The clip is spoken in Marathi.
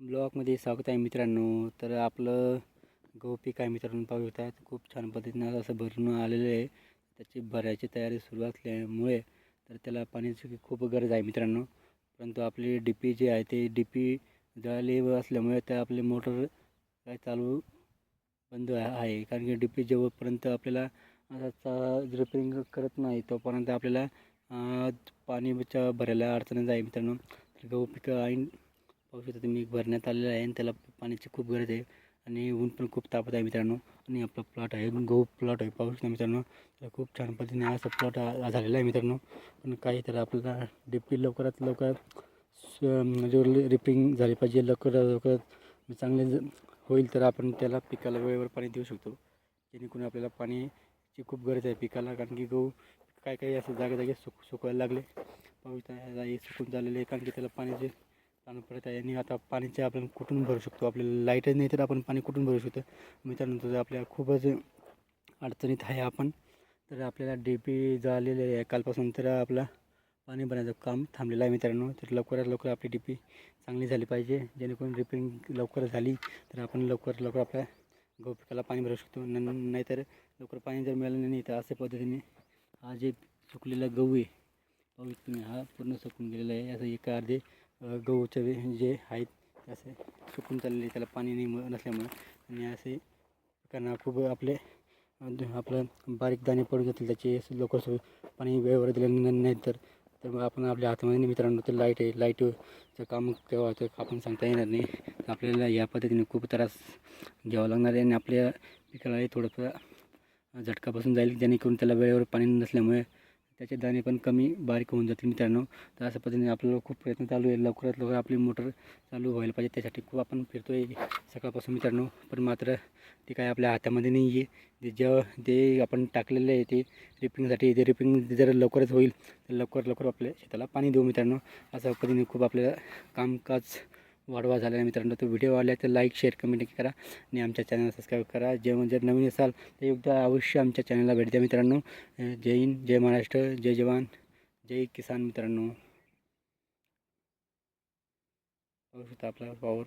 ब्लॉकमध्ये स्वागत आहे मित्रांनो. तर आपलं गहू पीक आहे मित्रांनो पाहू शकतात खूप छान पद्धतीनं असं भरून आलेलं आहे. त्याची भरायची तयारी सुरू असल्यामुळे तर त्याला पाण्याची खूप गरज आहे मित्रांनो. परंतु आपली डी पी जी आहे ते डी पी जळाले असल्यामुळे त्या आपले मोटर काय चालू बंद आहे. कारण की डी पी जेव्हापर्यंत आपल्याला रिपेरिंग करत नाही तोपर्यंत आपल्याला पाणी पाणीच्या भरायला अडचणच आहे मित्रांनो. तर गहू पिकं ऐन पाहू शकता तुम्ही भरण्यात आलेलं आहे आणि त्याला पाण्याची खूप गरज आहे. आणि ऊन पण खूप तापत आहे मित्रांनो. आणि आपला प्लॉट आहे गहू प्लॉट आहे पाहू शकता मित्रांनो. तर खूप छान पद्धतीने असा प्लॉट झालेला आहे मित्रांनो. पण काही तर आपल्याला डी लवकरात लवकर म्हणजे रिपिंग रिपेरिंग झाली पाहिजे लवकरात लवकरात चांगले होईल तर आपण त्याला पिकाला वेळेवर पाणी देऊ शकतो. जेणेकरून आपल्याला पाण्याची खूप गरज आहे पिकाला कारण की गहू काय काही असं जागे जागे सुक सुकायला लागले. पाऊस हे सुकून झालेले आहे कारण की त्याला पाण्याचे ताण पडत आहे. आणि आता पाण्याचे आपण कुठून भरू शकतो? आपल्याला लाईटच नाही तर आपण पाणी कुठून भरू शकतो? मित्रांनो तर आपल्या खूपच अडचणीत आहे आपण. तर आपल्याला डी पी झालेले आहे कालपासून तर आपला पाणी भरण्याचं काम थांबलेलं आहे मित्रांनो. तर लवकरात लवकर आपली डी पी चांगली झाली पाहिजे. जेणेकरून रिपेरिंग लवकर झाली तर आपण लवकरात लवकर आपल्या गहू पिकाला पाणी भरू शकतो. न नाहीतर लवकर पाणी जर मिळालं नाही तर अशा पद्धतीने हा जे सुकलेला गहू आहे पाहू तुम्ही हा पूर्ण सुकून गेलेला आहे. असं एका अर्धे गहूचे जे आहेत ते असे सुकून चाललेले त्याला पाणी नाही नसल्यामुळे. आणि असे पिकांना खूप आपले आपलं बारीक दाणे पडून जातील त्याचे लवकर सु पाणी वेळेवर दिलं नाही तर तर मग आपण आपल्या हातामध्ये मित्रांनो तर लाइट आहे लाईटचं काम केव्हा होतं आपण सांगता येणार नाही. तर आपल्याला या पद्धतीने खूप त्रास घ्यावा लागणार आहे आणि आपल्या पिकालाही थोडंसं झटका बसून जाईल जेणेकरून त्याला वेळेवर पाणी नसल्यामुळे त्याचे दाणे पण कमी बारीक होऊन जातील मित्रांनो. तर अशा पद्धतीने आपल्याला खूप प्रयत्न चालू आहे. लवकरात लवकर आपली मोटर चालू व्हायला पाहिजे. त्यासाठी खूप आपण फिरतो आहे सकाळपासून मित्रांनो. पण मात्र ते काय आपल्या हातामध्ये नाही आहे जे जेव्हा ते आपण टाकलेलं आहे ते रिपिंगसाठी ते रिपिंग जर लवकरच होईल तर लवकर लवकर आपल्या शेताला पाणी देऊ मित्रांनो. अशा पद्धतीने खूप आपल्याला कामकाज वाढवा झाला आहे मित्रांनो. तो व्हिडिओ आवडला तर लाईक शेअर कमेंट करा. आणि आमच्या चॅनलला सबस्क्राईब करा. जे जर नवीन असाल तर एकदा अवश्य आमच्या चॅनलला भेट द्या मित्रांनो. जय हिंद जय महाराष्ट्र जय जवान जय किसान मित्रांनो. शकता आपला पावर